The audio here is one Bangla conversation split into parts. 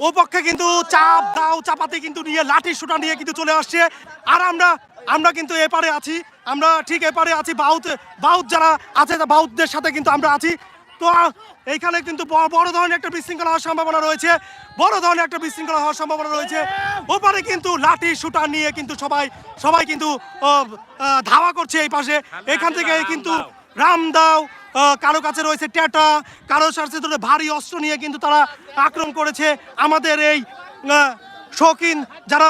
ও পক্ষে কিন্তু চাপ দাও চাপাতে কিন্তু নিয়ে লাঠি সুটা নিয়ে কিন্তু চলে আসছে। আর আমরা আমরা কিন্তু এপারে আছি। আমরা ঠিক এপারে আছি বাউত বাউত যারা আছে বাউতদের সাথে কিন্তু আমরা আছি। তো এইখানে কিন্তু বড় ধরনের একটা বিশৃঙ্খলা হওয়ার সম্ভাবনা রয়েছে। বড় ধরনের একটা বিশৃঙ্খলা হওয়ার সম্ভাবনা রয়েছে। ওপারে কিন্তু লাঠি শুটার নিয়ে কিন্তু সবাই সবাই কিন্তু ধাওয়া করছে এই পাশে। এখান থেকে কিন্তু রামদাও আহ, কারও কাছে রয়েছে ট্যাটা কারও কাছে ধরে ভারী অস্ত্র নিয়ে কিন্তু তারা আক্রমণ করেছে আমাদের এই শৌখিন যারা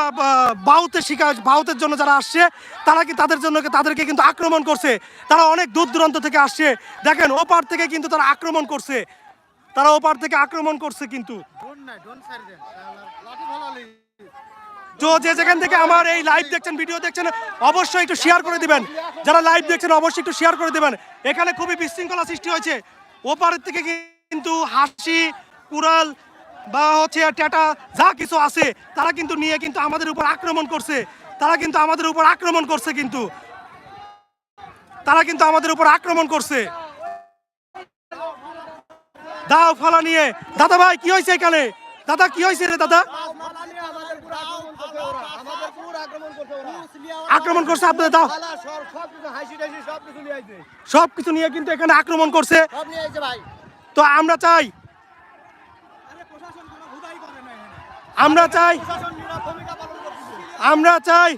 বাউতে শিকার, বাউতের জন্য যারা আসছে, তারা কি তাদের জন্য তাদেরকে কিন্তু আক্রমণ করছে? তারা অনেক দূর দূরান্ত থেকে আসছে। দেখেন, ওপার থেকে কিন্তু তারা আক্রমণ করছে। তারা ওপার থেকে আক্রমণ করছে কিন্তু। তো যে যেখান থেকে আমার এই লাইভ দেখছেন ভিডিও দেখছেন, অবশ্যই একটু শেয়ার করে দিবেন। যারা লাইভ দেখছেন, অবশ্যই একটু শেয়ার করে দিবেন। এখানে খুবই বিশৃঙ্খলা সৃষ্টি হয়েছে। ওপারের থেকে কিন্তু হাসি, কুড়াল বা হচ্ছে ট্যাটা যা কিছু আছে, তারা কিন্তু নিয়ে কিন্তু আমাদের উপর আক্রমণ করছে। তারা কিন্তু আমাদের উপর আক্রমণ করছে কিন্তু। তারা কিন্তু আমাদের উপর আক্রমণ করছে। দাও ফালা নিয়ে। দাদা ভাই কি হয়েছে এখানে? দাদা, কি হয়েছে রে দাদা? আক্রমণ করছে আপনাদের, দাও। সব কিছু নিয়ে কিন্তু এখানে আক্রমণ করছে। তো আমরা চাই আমরা চাই আমরা চাই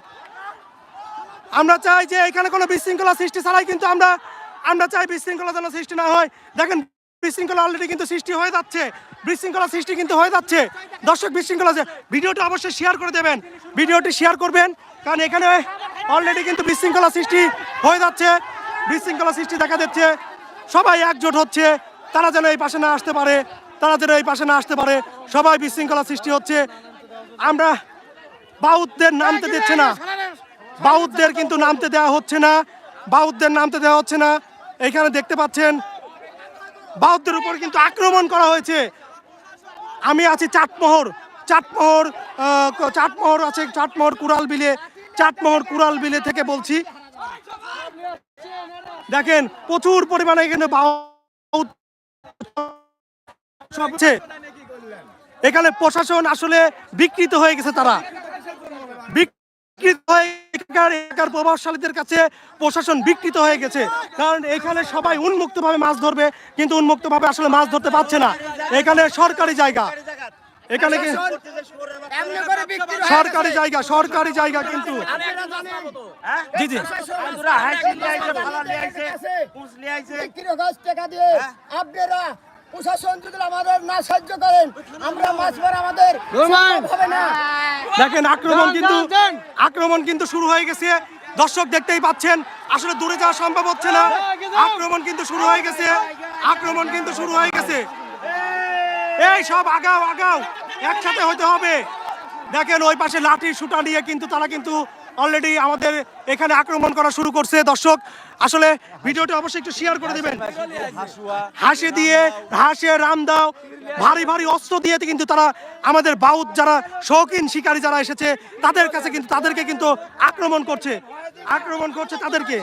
আমরা চাই যে এখানে কোনো বিশৃঙ্খলা সৃষ্টি ছাড়াই কিন্তু আমরা আমরা চাই বিশৃঙ্খলা যেন সৃষ্টি না হয়। দেখেন, বিশৃঙ্খলা অলরেডি কিন্তু সৃষ্টি হয়ে যাচ্ছে। বিশৃঙ্খলা সৃষ্টি কিন্তু হয়ে যাচ্ছে। দর্শক, বিশৃঙ্খলা ভিডিওটি অবশ্যই শেয়ার করে দেবেন। ভিডিওটি শেয়ার করবেন। কারণ এখানে অলরেডি কিন্তু বিশৃঙ্খলা সৃষ্টি হয়ে যাচ্ছে। বিশৃঙ্খলা সৃষ্টি দেখা যাচ্ছে। সবাই একজোট হচ্ছে। তারা যেন এই পাশে না আসতে পারে। তারা যেন এই পাশে না আসতে পারে। সবাই বিশৃঙ্খলা সৃষ্টি হচ্ছে। আমরা বাউতদের নামতে দিচ্ছে না। বাউতদের কিন্তু নামতে দেওয়া হচ্ছে না। বাউতদের নামতে দেওয়া হচ্ছে না। এখানে দেখতে পাচ্ছেন বাউতদের উপর কিন্তু আক্রমণ করা হয়েছে। আমি আছি চাটমোহর চাটমোহর চাটমোহর আছে, চাটমোহর কুড়াল বিলে, চাটমোহর কুড়াল বিলে থেকে বলছি। দেখেন, প্রচুর পরিমাণে এখানে সবচেয়ে এখানে প্রশাসন আসলে বিকৃত হয়ে গেছে তারা। বিকৃত হয়ে এখানকার এলাকার প্রভাবশালীদের কাছে প্রশাসন বিকৃত হয়ে গেছে। কারণ এখানে সবাই উন্মুক্তভাবে মাছ ধরবে, কিন্তু উন্মুক্তভাবে আসলে মাছ ধরতে পারছে না। এখানে সরকারি জায়গা। এখানে সরকারি জায়গা সরকারি জায়গা কিন্তু। আপনারা প্রশাসন যদি আমাদের না সাহায্য করেন আমরা মাছ মারা আমাদের হবে না। দেখেন আক্রমণ কিন্তু আক্রমণ কিন্তু শুরু হয়ে গেছে। দর্শক দেখতেই পাচ্ছেন আসলে দূরে যাওয়া সম্ভব হচ্ছে না। আক্রমণ কিন্তু শুরু হয়ে গেছে। আক্রমণ কিন্তু শুরু হয়ে গেছে। এই সব আগাও আগাও। একসাথে হতে হবে। দেখেন ওই পাশে লাঠি সুটা নিয়ে কিন্তু তারা কিন্তু অলরেডি আমাদের এখানে আক্রমণ করা শুরু করছে। দর্শক, আসলে ভিডিওটি অবশ্যই একটু শেয়ার করে দিবেন। হাসি দিয়ে, হাসে রাম দাও, ভারী ভারী অস্ত্র দিয়ে কিন্তু তারা আমাদের বাউদ যারা, শৌখিন শিকারী যারা এসেছে, তাদের কাছে কিন্তু, তাদেরকে কিন্তু আক্রমণ করছে। আক্রমণ করছে তাদেরকে।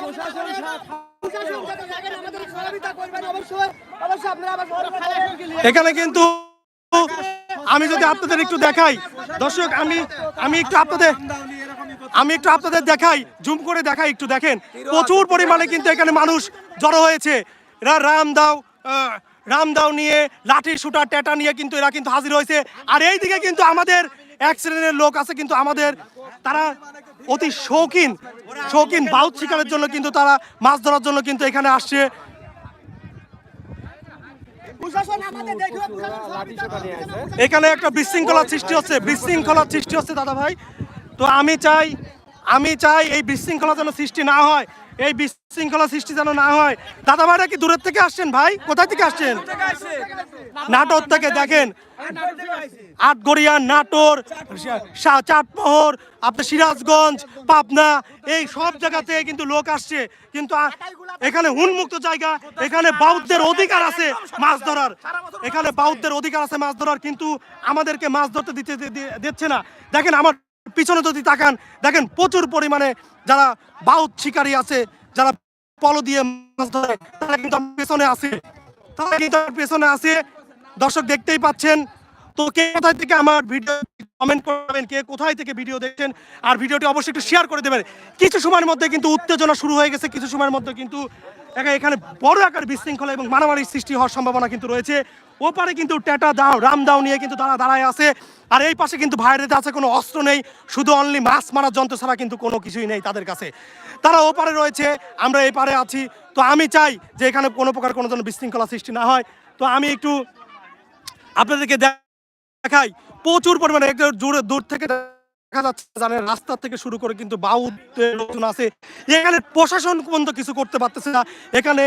প্রশাসন এখানে কিন্তু আমি যদি আপনাদের একটু দেখাই, দর্শক, আমি আমি একটু আপনাদের, আমি একটু আপনাদের দেখাই, জুম করে দেখাই একটু দেখেন। প্রচুর পরিমাণে কিন্তু এখানে মানুষ জড়ো হয়েছে। এরা রাম দাও রাম দাও নিয়ে লাঠি শুটার টেটা নিয়ে কিন্তু এরা কিন্তু হাজির হয়েছে। আর এই দিকে কিন্তু আমাদের এক শ্রেণির লোক আছে কিন্তু আমাদের তারা অতি শৌখিন শৌখিন বাউত শিকারের জন্য কিন্তু তারা মাছ ধরার জন্য কিন্তু এখানে আসছে। এখানে একটা বিশৃঙ্খলার সৃষ্টি হচ্ছে বিশৃঙ্খলার সৃষ্টি হচ্ছে দাদা ভাই তো আমি চাই আমি চাই এই বিশৃঙ্খলা যেন সৃষ্টি না হয়। এই বিশৃঙ্খলা সৃষ্টি যেন না হয়। দাদা ভাইরা কি দূরের থেকে আসছেন ভাই? কোথায় থেকে আসছেন? নাটোর থেকে, দেখেন। আটগড়িয়া, নাটোর চাটমোহর, আপনার সিরাজগঞ্জ, পাবনা, এই সব জায়গা থেকে কিন্তু লোক আসছে। কিন্তু এখানে উন্মুক্ত জায়গা, এখানে বাউদ্ধের অধিকার আছে মাছ ধরার। এখানে বাউদ্ধের অধিকার আছে মাছ ধরার, কিন্তু আমাদেরকে মাছ ধরতে দিতে দিচ্ছে না। দেখেন আমার পিছনে যদি তাকান, দেখেন প্রচুর পরিমাণে যারা বাউদ শিকারী আছে, যারা পলো দিয়ে মাছ ধরে, তারা কিন্তু পেছনে আছে। তারা কিন্তু পেছনে আছে। দর্শক দেখতেই পাচ্ছেন। তো কে কোথায় থেকে আমার ভিডিও কমেন্ট করবেন, কে কোথায় থেকে ভিডিও দেখছেন, আর ভিডিওটি অবশ্যই একটু শেয়ার করে দেবেন। কিছু সময়ের মধ্যে কিন্তু উত্তেজনা শুরু হয়ে গেছে, কিছু সময়ের মধ্যে কিন্তু এখানে বড় আকার বিশৃঙ্খলা এবং মারামারির সৃষ্টি হওয়ার সম্ভাবনা কিন্তু রয়েছে। ওপারে কিন্তু টেটা দাও, রাম দাও নিয়ে কিন্তু তারা দাঁড়ায় আছে। আর এই পাশে কিন্তু ভাইয়ের আছে কোনো অস্ত্র নেই, শুধু অনলি মাছ মারার যন্ত্র ছাড়া কিন্তু কোনো কিছুই নেই তাদের কাছে। তারা ওপারে রয়েছে, আমরা এই পারে আছি। তো আমি চাই যে এখানে কোনো প্রকার কোনো যেন বিশৃঙ্খলা সৃষ্টি না হয়। তো আমি একটু আপনাদেরকে দেখাই, প্রচুর পরিমাণে একটু দূরে দূর থেকে দেখা যাচ্ছে জানেন রাস্তা থেকে শুরু করে কিন্তু বাউদের লোকজন আছে, এখানে প্রশাসন পর্যন্ত কিছু করতে পারতেছে না। এখানে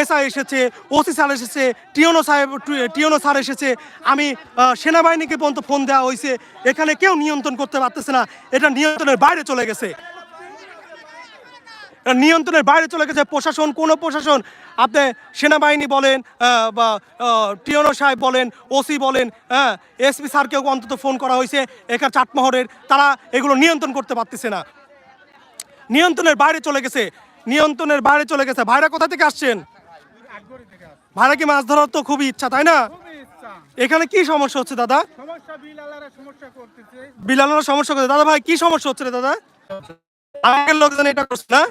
এসআই এসেছে, ওসি স্যার এসেছে, টিওনো সাহেব টিওনো স্যার এসেছে। আমি সেনাবাহিনীকে পর্যন্ত ফোন দেওয়া হয়েছে। এখানে কেউ নিয়ন্ত্রণ করতে পারতেছে না। এটা নিয়ন্ত্রণের বাইরে চলে গেছে। নিয়ন্ত্রণের বাইরে চলে গেছে প্রশাসন কোনো প্রশাসন। আপনি সেনাবাহিনী বলেন বা টিওনো সাহেব বলেন ওসি বলেন হ্যাঁ এসপি স্যারকেও অন্তত ফোন করা হয়েছে এখানে চাটমহরের। তারা এগুলো নিয়ন্ত্রণ করতে পারতেছে না। নিয়ন্ত্রণের বাইরে চলে গেছে নিয়ন্ত্রণের বাইরে চলে গেছে। ভাইরা কোথা থেকে আসছেন? ভাইরা কি মাছ ধরার তো খুবই ইচ্ছা তাই না? এখানে কি সমস্যা হচ্ছে দাদা? সমস্যা বিল আলারা সমস্যা করতেছে। বিলানোর সমস্যা করছে। দাদা ভাই কি সমস্যা হচ্ছে রে দাদা? আগের লোকজন এটা করছে না?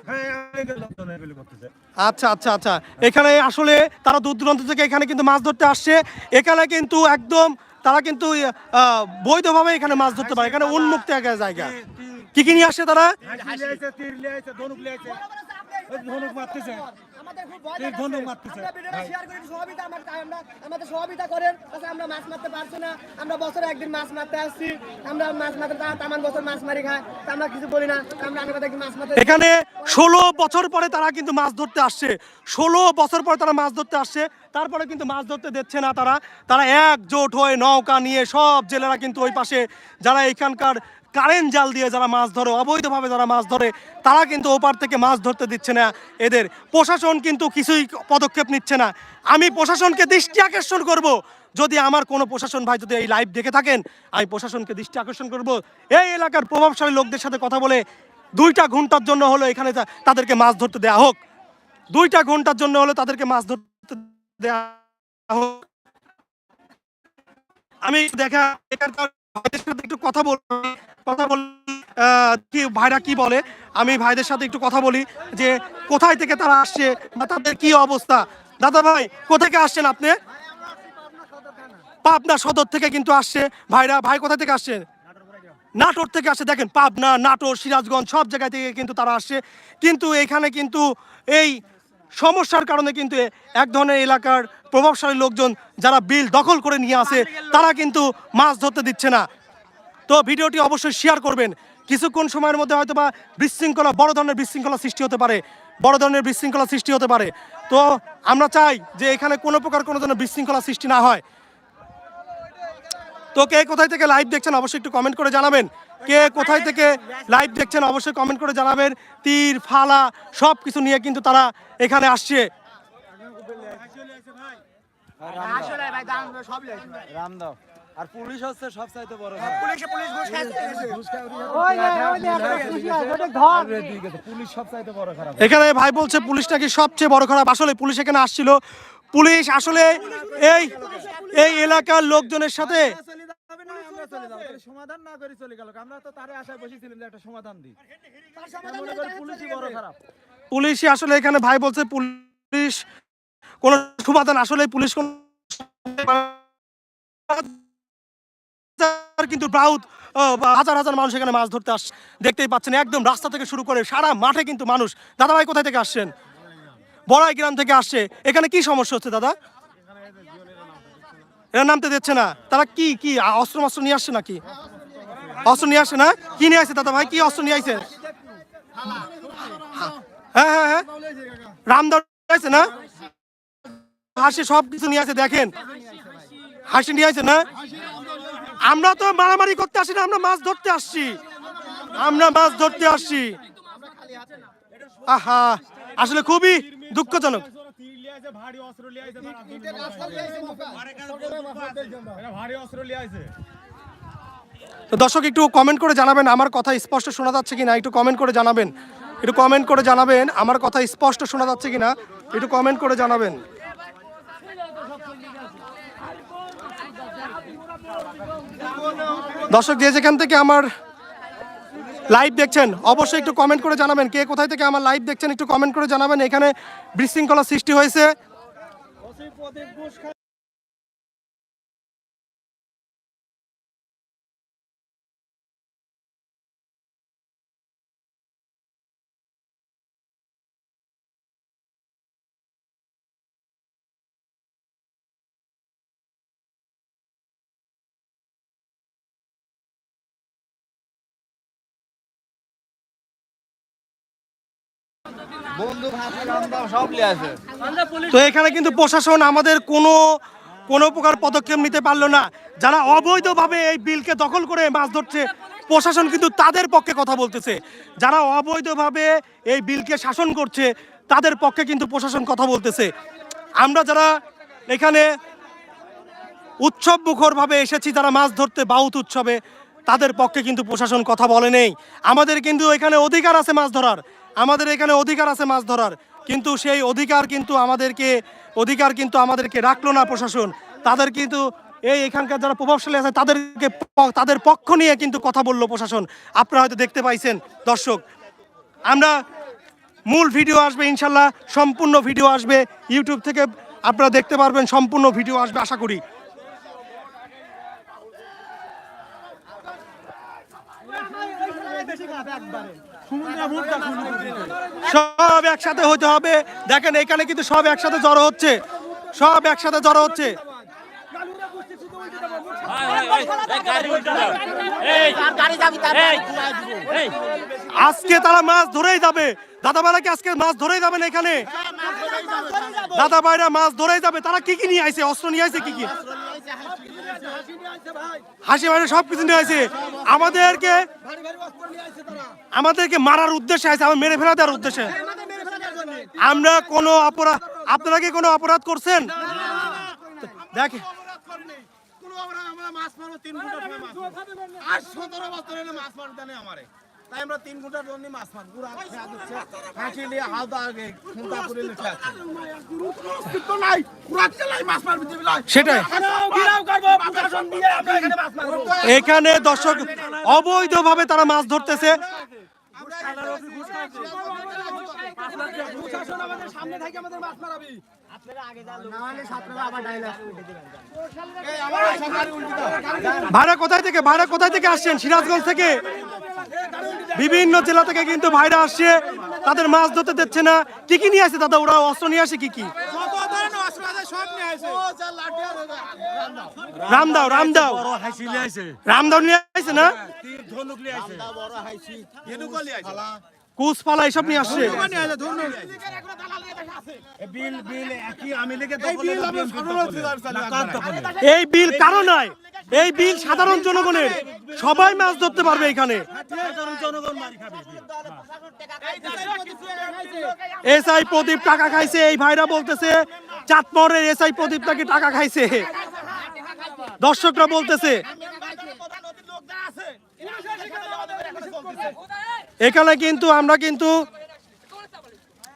আচ্ছা আচ্ছা আচ্ছা। এখানে আসলে তারা দূর দূরান্ত থেকে এখানে কিন্তু মাছ ধরতে আসছে। এখানে কিন্তু একদম তারা কিন্তু আহ, বৈধভাবে এখানে মাছ ধরতে পারে। এখানে উন্মুক্ত একটা জায়গা। কি কি নিয়ে আসছে তারা? আমাদের খুব ভয় লাগছে। আমরা ভিডিওটা শেয়ার করে সহযোগিতা আমার- আমরা- আমাদের সহযোগিতা করেন তাছাড়া আমরা মাছ মারতে পারছি না। আমরা বছরে একদিন মাছ মারতে আসছি। আমরা মাছ মারতে তামান বছর মাছ মারি খাই আমরা কিছু বলি না। আমরা আগে একদিন মাছ মারতে এখানে ষোলো বছর পরে তারা কিন্তু মাছ ধরতে আসছে। ষোলো বছর পরে তারা মাছ ধরতে আসছে। তারপরে কিন্তু মাছ ধরতে দিচ্ছে না তারা। তারা একজোট হয়ে নৌকা নিয়ে সব জেলেরা কিন্তু ওই পাশে, যারা এখানকার কারেন্ট জাল দিয়ে যারা মাছ ধরে, অবৈধভাবে যারা মাছ ধরে, তারা কিন্তু ওপার থেকে মাছ ধরতে দিচ্ছে না এদের। প্রশাসন কিন্তু কিছুই পদক্ষেপ নিচ্ছে না। আমি প্রশাসনকে দৃষ্টি আকর্ষণ করব। যদি আমার কোনো প্রশাসন ভাই যদি এই লাইভ দেখে থাকেন, আমি প্রশাসনকে দৃষ্টি আকর্ষণ করব। এই এলাকার প্রভাবশালী লোকদের সাথে কথা বলে দুইটা ঘণ্টার জন্য হলো এখানে তাদেরকে মাছ ধরতে দেওয়া হোক। দুইটা ঘণ্টার জন্য হলো তাদেরকে মাছ ধরতে আমি দেখা, এখানকার ভাইদের সাথে একটু কথা বলি কথা বলি ভাইরা কি বলে? আমি ভাইদের সাথে একটু কথা বলি যে, কোথায় থেকে তারা আসছে বা তাদের কি অবস্থা? দাদা ভাই, কোথায় থেকে আসছেন আপনি? পাবনা সদর থেকে কিন্তু আসছে। ভাইরা, ভাই কোথা থেকে আসছেন নাটোর থেকে আসে দেখেন, পাবনা, নাটোর, সিরাজগঞ্জ সব জায়গা থেকে কিন্তু তারা আসছে। কিন্তু এখানে কিন্তু এই সমস্যার কারণে কিন্তু এক ধরনের এলাকার প্রভাবশালী লোকজন যারা বিল দখল করে নিয়ে আসে, তারা কিন্তু মাছ ধরতে দিচ্ছে না। তো ভিডিওটি অবশ্যই শেয়ার করবেন। কিছুক্ষণ সময়ের মধ্যে হয়তো বা বিশৃঙ্খলা, বড় ধরনের বিশৃঙ্খলা সৃষ্টি হতে পারে। বড় ধরনের বিশৃঙ্খলা সৃষ্টি হতে পারে। তো আমরা চাই যে এখানে কোনো প্রকার কোনো ধরনের বিশৃঙ্খলা সৃষ্টি না হয়। তো কে কোথায় থেকে লাইভ দেখছেন, অবশ্যই একটু কমেন্ট করে জানাবেন। কে কোথায় থেকে লাইভ দেখছেন অবশ্যই কমেন্ট করে জানাবেন। তীর ফালা সব কিছু নিয়ে কিন্তু তারা এখানে আসছে। আসলে ভাই দাম সব লেগে রামদাও। আর পুলিশ হচ্ছে সবচাইতে বড় পুলিশে পুলিশ ঘুষ পুলিশ সবচাইতে বড় খারাপ। এখানে ভাই বলছে পুলিশ নাকি সবচেয়ে বড় খারাপ? আসলে পুলিশ এখানে আসছিল। পুলিশ আসলে এই এই এলাকার লোকজনের সাথে চলে তাহলে সমাধান না করে চলে গেল। আমরা তো তারে আশায় বসেছিলাম যে একটা সমাধান দিই মনে করি পুলিশই বড় খারাপ। পুলিশই আসলে এখানে ভাই বলছে পুলিশ কোন সমাধান আসলে পুলিশ কোন কিন্তু ব্রাউদ হাজার হাজার মানুষ এখানে মাছ ধরতে আসছে দেখতেই পাচ্ছেন একদম রাস্তা থেকে শুরু করে সারা মাঠে কিন্তু মানুষ। দাদা ভাই কোথায় থেকে আসছেন? বড়াই গ্রাম থেকে আসছে। এখানে কি সমস্যা হচ্ছে দাদা? এরা নামতে দিচ্ছে না। তারা কি কি? অস্ত্র মস্ত্র নিয়ে আসছে নাকি? অস্ত্র নিয়ে আসছে না? কি নিয়ে আসছে দাদা ভাই? কি অস্ত্র নিয়ে আসছে? হ্যাঁ হ্যাঁ হ্যাঁ। রামদার আছে না? হাসি সব কিছু নিয়ে আছে দেখেন। হাসি নিয়ে আছে না? আমরা তো মারামারি করতে আসি না, আমরা মাছ ধরতে আসছি। আমরা মাছ ধরতে আসছি। আহা, আসলে খুবই দুঃখজনক। ভারী অস্ত্র লিয়ে আইছে ভারী অস্ত্র লিয়ে আইছে। তো দর্শক একটু কমেন্ট করে জানাবেন আমার কথা স্পষ্ট শোনা যাচ্ছে কি না একটু কমেন্ট করে জানাবেন। একটু কমেন্ট করে জানাবেন আমার কথা স্পষ্ট শোনা যাচ্ছে কিনা? একটু কমেন্ট করে জানাবেন। দর্শক যে যেখান থেকে আমার লাইভ দেখছেন? অবশ্যই একটু কমেন্ট করে জানাবেন। কে কোথায় থেকে আমার লাইভ দেখছেন, একটু কমেন্ট করে জানাবেন। এখানে বিশৃঙ্খলা সৃষ্টি হয়েছে। তো এখানে কিন্তু প্রশাসন আমাদের কোনো কোনো প্রকার পদক্ষেপ নিতে পারল না। যারা অবৈধভাবে এই বিলকে দখল করে মাছ ধরছে প্রশাসন কিন্তু তাদের পক্ষে কথা বলতেছে। যারা অবৈধভাবে এই বিলকে শাসন করছে তাদের পক্ষে কিন্তু প্রশাসন কথা বলতেছে। আমরা যারা এখানে উৎসব মুখরভাবে এসেছি যারা মাছ ধরতে বাউত উৎসবে তাদের পক্ষে কিন্তু প্রশাসন কথা বলে নেই। আমাদের কিন্তু এখানে অধিকার আছে মাছ ধরার। আমাদের এখানে অধিকার আছে মাছ ধরার। কিন্তু সেই অধিকার কিন্তু আমাদেরকে, অধিকার কিন্তু আমাদেরকে রাখল না প্রশাসন। তাদের কিন্তু এই এখানকার যারা প্রভাবশালী আছে, তাদেরকে তাদের পক্ষ নিয়ে কিন্তু কথা বলল প্রশাসন। আপনারা হয়তো দেখতে পাইছেন। দর্শক, আমরা মূল ভিডিও আসবে ইনশাল্লাহ, সম্পূর্ণ ভিডিও আসবে ইউটিউব থেকে। আপনারা দেখতে পারবেন, সম্পূর্ণ ভিডিও আসবে, আশা করি। সব একসাথে হতে হবে। দেখেন, এখানে কিন্তু সব একসাথে জড়ো হচ্ছে। সব একসাথে জড়ো হচ্ছে। আজকে তারা মাছ ধরেই যাবে। দাদা ভাইরা কি আজকে মাছ ধরেই যাবেন এখানে? দাদা ভাইরা মাছ ধরেই যাবে। তারা কি কি নিয়ে আইছে? অস্ত্র নিয়ে আইছে কি কি? হাসি ভাই সবকিছু নিয়ে আছে আমাদেরকে আমাদেরকে মারার উদ্দেশ্যে আছে আমার মেরে ফেলা দেওয়ার উদ্দেশ্যে। আমরা কোনো অপরাধ আপনারা কি কোনো অপরাধ করছেন? দেখে। আর সতেরো বছর মাছ মারতে নেই আমারে। তাই আমরা তিন ঘণ্টার জন্য মাছ মারবো পুরো খেয়া দিচ্ছে নিয়ে আগে খুঁটা করে লিখে আছে অস্তিত্ব নাই পুরো চেলাই মাছ মারবি দিবি সেটাই ঘিরাও করব প্রশাসন দিয়ে আমরা এখানে মাছ মারবো এখানে দর্শক অবৈধভাবে তারা মাছ ধরতেছে সামনে থেকে আমাদের মাছ মারাবি ভাড়া কোথায় থেকে ভাড়া কোথায় থেকে আসছেন? সিরাজগঞ্জ থেকে? বিভিন্ন জেলা থেকে কিন্তু ভাইরা আসছে। তাদের মাছ ধরতে দিচ্ছে না। কি কি নিয়ে আসে দাদা? ওরা অস্ত্র নিয়ে আসে কি কি? আসে। রামদাও রামদাও। রামদাও নিয়ে আসছে না? ধনুক নিয়ে আসে। বড় হাইছি ধনুকও নিয়ে আসে কুচ পালা এসব নিয়ে আসছে এই বিল কারও নাই এই বিল সাধারণ জনগণের। সবাই মাছ ধরতে পারবে এখানে। এসআই প্রদীপ টাকা খাইছে এই ভাইরা বলতেছে চাঁদমরের এসআই প্রদীপ নাকি টাকা খাইছে। দর্শকরা বলতেছে এখানে কিন্তু আমরা কিন্তু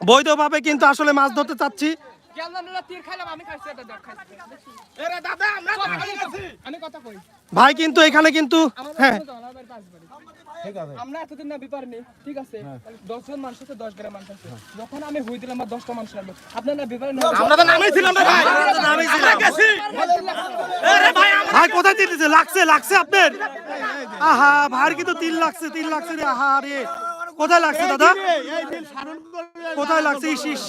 বৈধভাবে কিন্তু আসলে মাছ ধরতে চাচ্ছি। ভাই কিন্তু এখানে কিন্তু হ্যাঁ। আমার এতদিন না বিপার নেই ঠিক আছে? দশ জন মানুষ আছে দশ গ্রাম মানুষ আছে। যখন আমি হই দিলাম বা দশটা মানুষ লাগল আপনার না বিপার আমরা তো নামেই ছিলাম না ভাই। নামেই ছিলাম। আমরা গেছি ভাই কোথায় লাগছে লাগছে আপনার? আহা ভাই কিন্তু তিল লাগছে লাগছে রে। আহা রে। কোথায় লাগছে দাদা? কোথায় লাগছে? ইস ইস।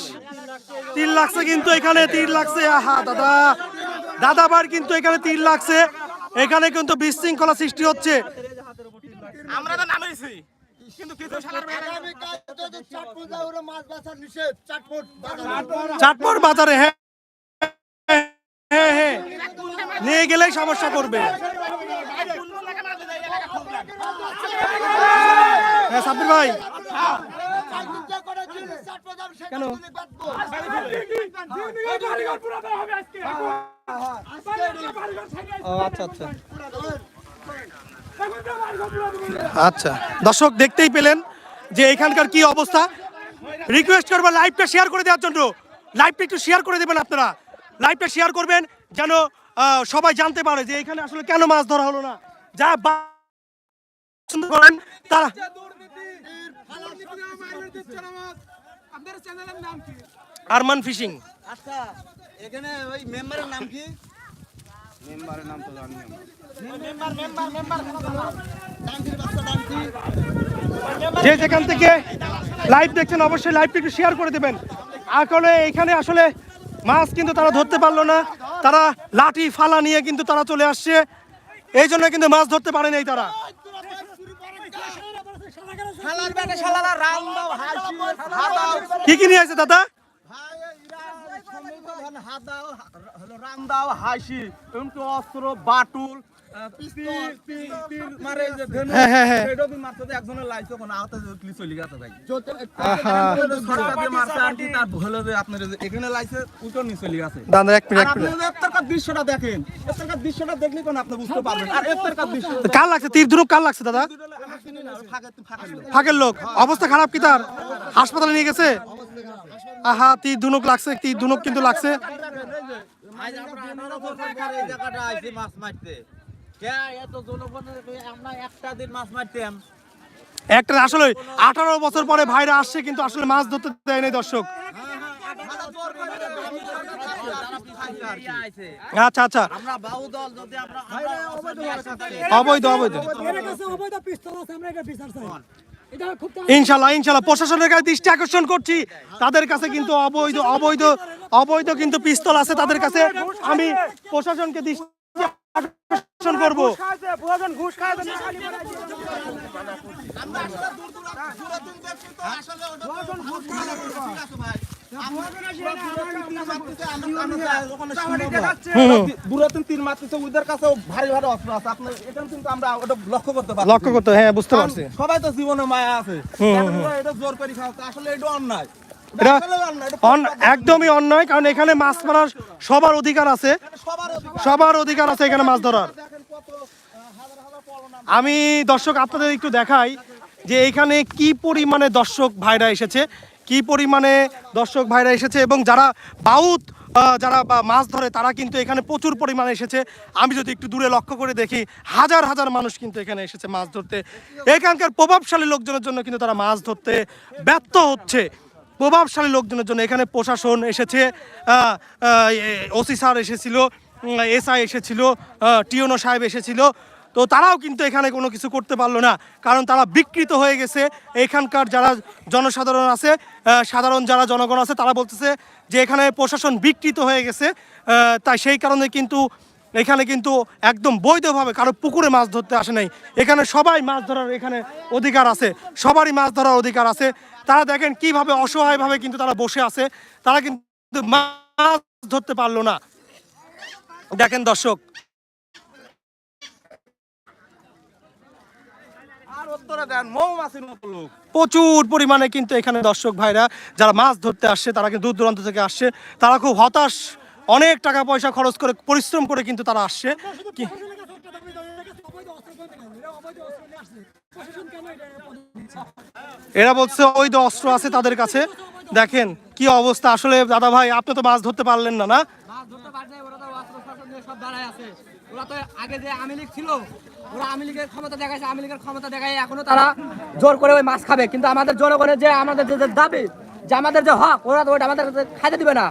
তিল লাগছে কিন্তু এখানে লাগছে। আহা দাদা। দাদা ভাই কিন্তু এখানে তিল লাগছে। এখানে কিন্তু বিশৃঙ্খলা সৃষ্টি হচ্ছে। আমরা তো নামেইছি কিন্তু কিছু চাটপর বাজারে। হ্যাঁ হ্যাঁ হ্যাঁ নিয়ে গেলেই সমস্যা করবে হ্যাঁ সাব্বির ভাই। কেন? আচ্ছা আচ্ছা। আচ্ছা দর্শক দেখতেই পেলেন যে এখানকার কি অবস্থা। রিকোয়েস্ট করব লাইভটা শেয়ার করে দেওয়ার জন্য। লাইভটা একটু শেয়ার করে দেবেন আপনারা। লাইভটা শেয়ার করবেন যেন আহ, সবাই জানতে পারে যে এখানে আসলে কেন মাছ ধরা হলো না। যা পছন্দ করেন তারা আপনার চ্যানেলের নাম কি? আরমান ফিশিং। আচ্ছা এখানে ওই মেম্বারের নাম কি? মেম্বারের নাম তো জানি মেম্বার মেম্বার মেম্বার যে যেখান থেকে লাইভ দেখছেন অবশ্যই লাইভটা একটু শেয়ার করে দেবেন। আসলে এখানে আসলে মাছ কিন্তু তারা ধরতে পারল না। তারা লাঠি ফালা নিয়ে কিন্তু তারা চলে আসছে। এই জন্য কিন্তু মাছ ধরতে পারে নাই তারা। কি কি নিয়ে আছে দাদা? হলো হাসি এমনকি অস্ত্র বাটুল কার লাগছে? তীর ধনুক কার লাগছে দাদা? ফাঁকের লোক। অবস্থা খারাপ কি তার? হাসপাতালে নিয়ে গেছে? আহা তি ধনুক লাগছে তীর ধনুক কিন্তু লাগছে। আজ আমরা আঠারো বছর পরে এই জায়গাটা আইছি মাছ মারতে কে এত জনগণের আমরা একটা দিন মাছ মারতাম একটা আসলে আঠারো বছর পরে ভাইরা আসছে কিন্তু আসলে মাছ ধরতে দেয় নাই দর্শক। আচ্ছা আচ্ছা। আমরা বাউ দল যদি আমরা আমরা অবৈধ। অবৈধ আমরা ইনশাল্লাহ ইনশাল্লাহ প্রশাসনের কাছে দৃষ্টি আকর্ষণ করছি তাদের কাছে কিন্তু অবৈধ অবৈধ অবৈধ কিন্তু পিস্তল আছে তাদের কাছে আমি প্রশাসনকে দৃষ্টি আকর্ষণ করব দূরত্ব তীর মারতেছে, ওদের কাছেও ভারী ভারী অস্ত্র আছে। আপনার এটা কিন্তু আমরা ওটা লক্ষ্য করতে পারছি। লক্ষ্য করতে হ্যাঁ বুঝতে পারছি। সবাই তো জীবনে মায়া আছে। এটা জোর করে খাওয়াচ্ছে। আসলে এটা অন্যায়। এটা আসলে অন্যায়, এটা অন- একদমই অন্যায় কারণ এখানে মাছ মারার সবার অধিকার আছে। সবার অধিকার। সবার অধিকার আছে এখানে মাছ ধরার। আমি দর্শক আপনাদের একটু দেখাই যে এখানে কি পরিমাণে দর্শক ভাইরা এসেছে। কি পরিমাণে দর্শক ভাইরা এসেছে এবং যারা বাউত যারা মাছ ধরে, তারা কিন্তু এখানে প্রচুর পরিমাণে এসেছে। আমি যদি একটু দূরে লক্ষ্য করে দেখি, হাজার হাজার মানুষ কিন্তু এখানে এসেছে মাছ ধরতে। এখানকার প্রভাবশালী লোকজনের জন্য কিন্তু তারা মাছ ধরতে ব্যর্থ হচ্ছে। প্রভাবশালী লোকজনের জন্য এখানে প্রশাসন এসেছে ওসি স্যার এসেছিল এসআই এসেছিল টিওনো সাহেব এসেছিল তো তারাও কিন্তু এখানে কোনো কিছু করতে পারল না, কারণ তারা বিকৃত হয়ে গেছে। এখানকার যারা জনসাধারণ আছে সাধারণ যারা জনগণ আছে, তারা বলতেছে যে এখানে প্রশাসন বিকৃত হয়ে গেছে তাই সেই কারণে কিন্তু এখানে কিন্তু একদম বৈধভাবে কারও পুকুরে মাছ ধরতে আসে নাই। এখানে সবাই মাছ ধরার এখানে অধিকার আছে, সবারই মাছ ধরার অধিকার আছে। তারা দেখেন কীভাবে অসহায়ভাবে কিন্তু তারা বসে আছে, তারা কিন্তু মাছ ধরতে পারল না। দেখেন দর্শক আর উত্তরে দেন মৌমাছির মতো লোক প্রচুর পরিমাণে কিন্তু এখানে দর্শক ভাইরা যারা মাছ ধরতে আসছে তারা কিন্তু দূর দূরান্ত থেকে আসছে। তারা খুব হতাশ অনেক টাকা পয়সা খরচ করে পরিশ্রম করে কিন্তু তারা আসছে। এরা বলছে ওই তো অস্ত্র আছে তাদের কাছে। দেখেন কি অবস্থা। আসলে দাদা ভাই আপনি তো মাছ ধরতে পারলেন না না? ওরা তো আগে যে আওয়ামী লীগ ছিল, ওরা আওয়ামী লীগের ক্ষমতা দেখাইছে, আওয়ামী লীগের ক্ষমতা দেখায় এখনও তারা জোর করে ওই মাছ খাবে। কিন্তু আমাদের জনগণের যে, আমাদের যে দাবি, যে আমাদের যে হক, ওরা তো ওইটা আমাদের খাইতে দিবে না।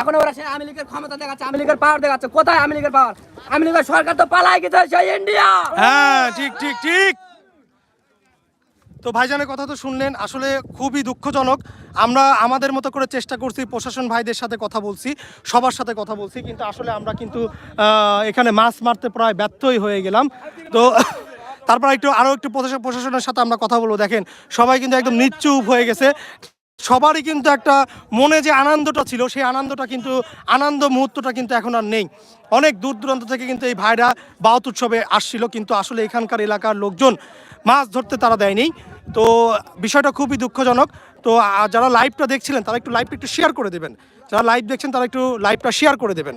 এখন ওরা সেই আওয়ামী লীগের ক্ষমতা দেখাচ্ছে, আওয়ামী লীগের পাওয়ার দেখাচ্ছে। কোথায় আওয়ামী লীগের পাওয়ার আওয়ামী লীগের সরকার তো পালাই গেছে, সেই ইন্ডিয়া হ্যাঁ ঠিক ঠিক ঠিক। তো ভাইজানের কথা তো শুনলেন, আসলে খুবই দুঃখজনক। আমরা আমাদের মতো করে চেষ্টা করছি, প্রশাসন ভাইদের সাথে কথা বলছি, সবার সাথে কথা বলছি, কিন্তু আসলে আমরা কিন্তু এখানে মাছ মারতে প্রায় ব্যর্থই হয়ে গেলাম। তো তারপর একটু আরও একটু প্রশাসন- প্রশাসনের সাথে আমরা কথা বলব। দেখেন, সবাই কিন্তু একদম নিশ্চুপ হয়ে গেছে। সবারই কিন্তু একটা মনে যে আনন্দটা ছিল, সেই আনন্দটা কিন্তু, আনন্দ মুহূর্তটা কিন্তু এখন আর নেই। অনেক দূর দূরান্ত থেকে কিন্তু এই ভাইরা বাউত উৎসবে আসছিল, কিন্তু আসলে এখানকার এলাকার লোকজন মাছ ধরতে তারা দেয়নি। তো বিষয়টা খুবই দুঃখজনক। তো যারা লাইভটা দেখছিলেন, তারা একটু লাইভটা একটু শেয়ার করে দেবেন। যারা লাইভ দেখছেন, তারা একটু লাইভটা শেয়ার করে দেবেন।